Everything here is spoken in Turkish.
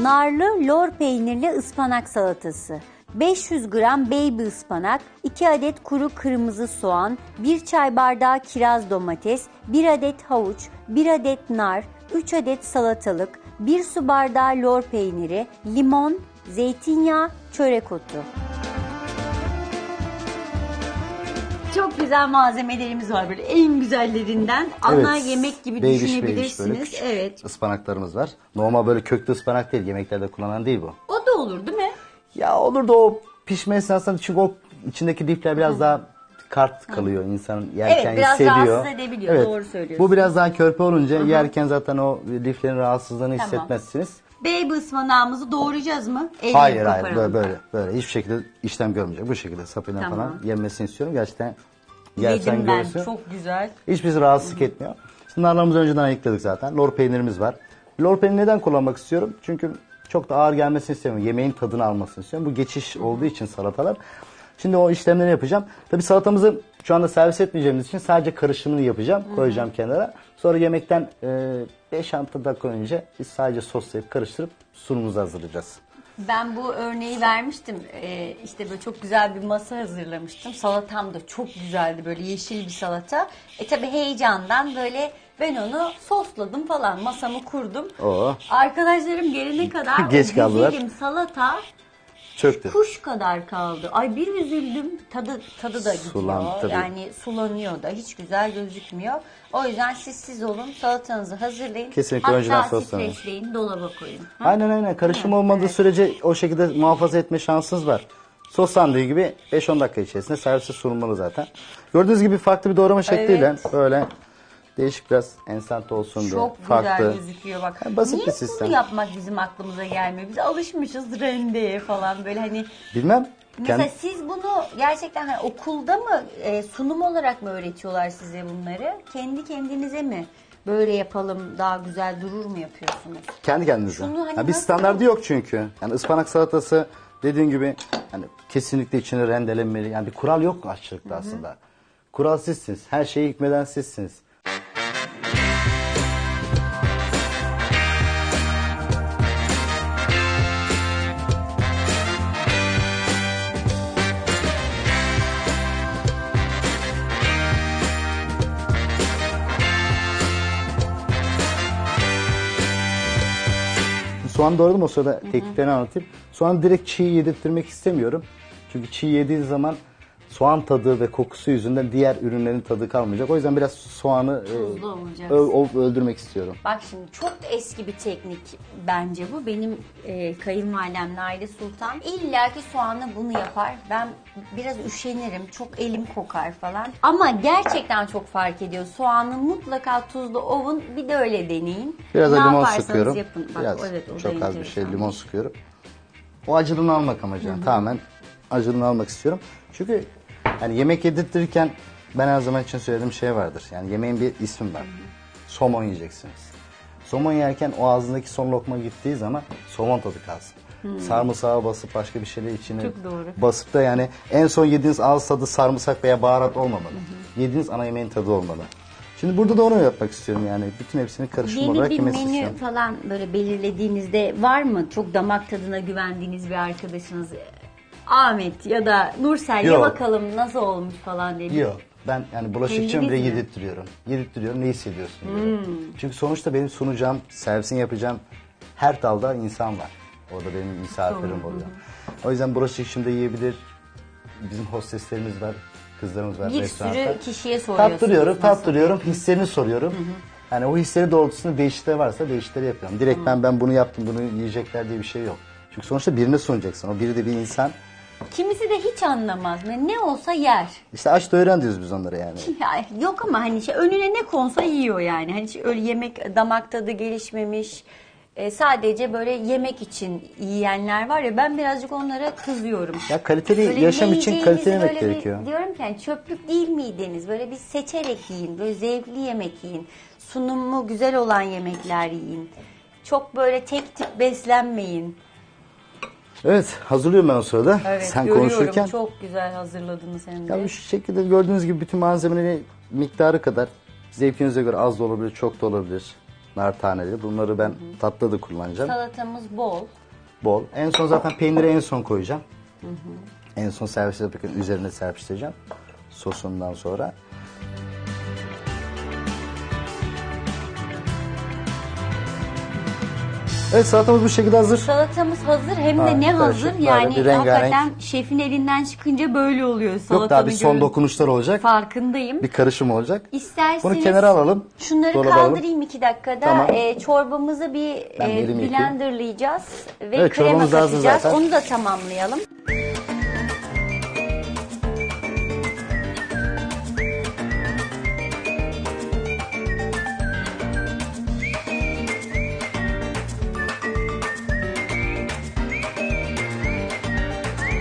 Narlı lor peynirli ıspanak salatası. 500 gram baby ıspanak, 2 adet kuru kırmızı soğan, 1 çay bardağı kiraz domates, 1 adet havuç, 1 adet nar, 3 adet salatalık, 1 su bardağı lor peyniri, limon, zeytinyağı, çörek otu. Güzel malzemelerimiz var böyle en güzellerinden. Ana yemek gibi beybiş düşünebilirsiniz. böyle küçük evet. ıspanaklarımız var. Normal böyle köklü ıspanak değil. Yemeklerde kullanılan değil bu. O da olur değil mi? Ya olur da o pişme esnasında çünkü o içindeki dipler biraz daha kart kalıyor insanın yerken Evet, biraz hissediyor. rahatsız edebiliyor, doğru söylüyorsun. Bu biraz daha körpe olunca yerken zaten o liflerin rahatsızlığını Tamam. hissetmezsiniz. Baby ıspanağımızı doğrayacağız mı? Elle Hayır hayır böyle, böyle böyle hiçbir şekilde işlem görmeyecek. Bu şekilde sapıyla Tamam. falan yenmesini istiyorum. Gerçekten yersen Yedim ben görsün. çok güzel. Hiç bizi rahatsızlık etmiyor. Şimdi narlarımızı önceden ayıkladık zaten. Lor peynirimiz var. Lor peynirini neden kullanmak istiyorum? Çünkü çok da ağır gelmesini istemiyorum. Yemeğin tadını almasını istiyorum. Bu geçiş olduğu için salatalar. Şimdi o işlemleri yapacağım. Tabii salatamızı şu anda servis etmeyeceğimiz için sadece karışımını yapacağım. Koyacağım kenara. Sonra yemekten e, 5-6 dakika önce biz sadece soslayıp karıştırıp sunumuzu hazırlayacağız. Ben bu örneği vermiştim. Ee, işte böyle çok güzel bir masa hazırlamıştım. Salatam da çok güzeldi böyle yeşil bir salata. E tabi heyecandan böyle ben onu sosladım falan masamı kurdum. Oo. Arkadaşlarım gelene kadar Geç o kaldılar. güzelim salata Çöktü. kuş kadar kaldı. Ay bir üzüldüm. Tadı tadı da gidiyor. Tabii. Yani sulanıyor da hiç güzel gözükmüyor. O yüzden siz siz olun salatanızı hazırlayın. Kesinlikle Hatta önceden streçleyin dolaba koyun. Ha? Aynen aynen. Karışım olmadığı sürece o şekilde muhafaza etme şansınız var. Soslandığı gibi 5-10 dakika içerisinde servise sunulmalı zaten. Gördüğünüz gibi farklı bir doğrama şekliyle Evet. böyle değişik biraz ensant olsun diye. Çok farklı. güzel gözüküyor bak. Yani basit Niye bir sistem. bunu yapmak bizim aklımıza gelmiyor? Biz alışmışız rendeye falan böyle hani. Bilmem. Mesela Kendi, siz bunu gerçekten hani okulda mı e, sunum olarak mı öğretiyorlar size bunları? Kendi kendinize mi böyle yapalım daha güzel durur mu yapıyorsunuz? kendi kendinize. Şunu hani Ya bir nasıl- standardı yok çünkü. Yani ıspanak salatası dediğin gibi yani kesinlikle içine rendelenmeli. Yani bir kural yok aşçılıkta aslında. Kural sizsiniz. Her şeyi hükmeden sizsiniz. Soğan doğradım o sırada tekniklerini anlatayım. Soğanı direkt çiğ yedirtmek istemiyorum. Çünkü çiğ yediğin zaman soğan tadı ve kokusu yüzünden diğer ürünlerin tadı kalmayacak. O yüzden biraz soğanı e, Tuzlu olacak. ö- ö- öldürmek istiyorum. Bak şimdi çok eski bir teknik bence bu. Benim e, kayınvalidem Naile Sultan illa ki soğanla bunu yapar. Ben biraz üşenirim. Çok elim kokar falan. Ama gerçekten çok fark ediyor. Soğanı mutlaka tuzlu ovun. Bir de öyle deneyin. Biraz ne da limon yaparsanız sıkıyorum. Yapın. Bak, Biraz evet, o da çok az bir şey enteresan. limon sıkıyorum. O acılığını almak amacı. Tamamen acılığını almak istiyorum. Çünkü yani yemek yedirtirken ben her zaman için söylediğim şey vardır. Yani yemeğin bir ismi var. Somon yiyeceksiniz. Somon yerken o ağzındaki son lokma gittiği zaman somon tadı kalsın. Sarımsağı basıp başka bir şeyle içine Çok doğru. basıp da yani en son yediğiniz ağız tadı sarımsak veya baharat olmamalı. Yediğiniz ana yemeğin tadı olmalı. Şimdi burada da onu yapmak istiyorum yani. Bütün hepsini karışım Yeni olarak bir yemesi menü istiyorum. falan böyle belirlediğinizde var mı? Çok damak tadına güvendiğiniz bir arkadaşınız Ahmet ya da Nursel ya Yok. bakalım nasıl olmuş falan dedi. Yok. Ben yani bulaşıkçım bile Kendiniz mi? Hmm. yedirttiriyorum. Yedirttiriyorum ne hissediyorsun diyorum. Çünkü sonuçta benim sunacağım, servisin yapacağım her dalda insan var. Orada benim misafirim oluyor. O yüzden bulaşık işimde yiyebilir. Bizim hosteslerimiz var, kızlarımız var. Bir restoranda. sürü kişiye soruyorsunuz. Tattırıyorum, nasıl? tattırıyorum. Hislerini soruyorum. Yani o hisleri doğrultusunda değişiklikler varsa değişiklikleri yapıyorum. Direkt ben ben bunu yaptım, bunu yiyecekler diye bir şey yok. Çünkü sonuçta birine sunacaksın. O biri de bir insan. Kimisi de hiç anlamaz. Yani Ne olsa yer. İşte aç öğren diyoruz biz onlara yani. Ya, yok ama hani şey, önüne ne konsa yiyor yani. Hani şey, öyle yemek damak tadı gelişmemiş. e, sadece böyle yemek için yiyenler var ya ben birazcık onlara kızıyorum. Ya kaliteli Böyle yaşam için yiyeceğinizi kaliteli yemek böyle bir- gerekiyor. diyorum ki hani çöplük değil miydiniz? Böyle bir seçerek yiyin. Böyle zevkli yemek yiyin. Sunumu güzel olan yemekler yiyin. Çok böyle tek tip beslenmeyin. Evet hazırlıyorum ben o sırada. Sen görüyorum. konuşurken. Çok güzel hazırladınız hem de. Ya bu şekilde gördüğünüz gibi bütün malzemeleri miktarı kadar zevkinize göre az da olabilir, çok da olabilir. nar taneleri. Bunları ben tatlıda da kullanacağım. Salatamız bol. Bol. En son zaten peyniri en son koyacağım. En son servis yaparken üzerine serpiştireceğim. Sosundan sonra. Evet salatamız bu şekilde hazır. Salatamız hazır hem de Ha, ne hazır yani bir rengarenk. hakikaten şefin elinden çıkınca böyle oluyor salatanın Yok daha bir son görün- dokunuşlar olacak. Farkındayım. Bir karışım olacak. İsterseniz Bunu kenara alalım. Şunları dolaba alalım. kaldırayım iki dakikada. Tamam. Ee, çorbamızı bir Ben e, elimi yıkayayım. blenderlayacağız ve Evet, krema çorbamız da hazır katacağız. zaten. Onu da tamamlayalım.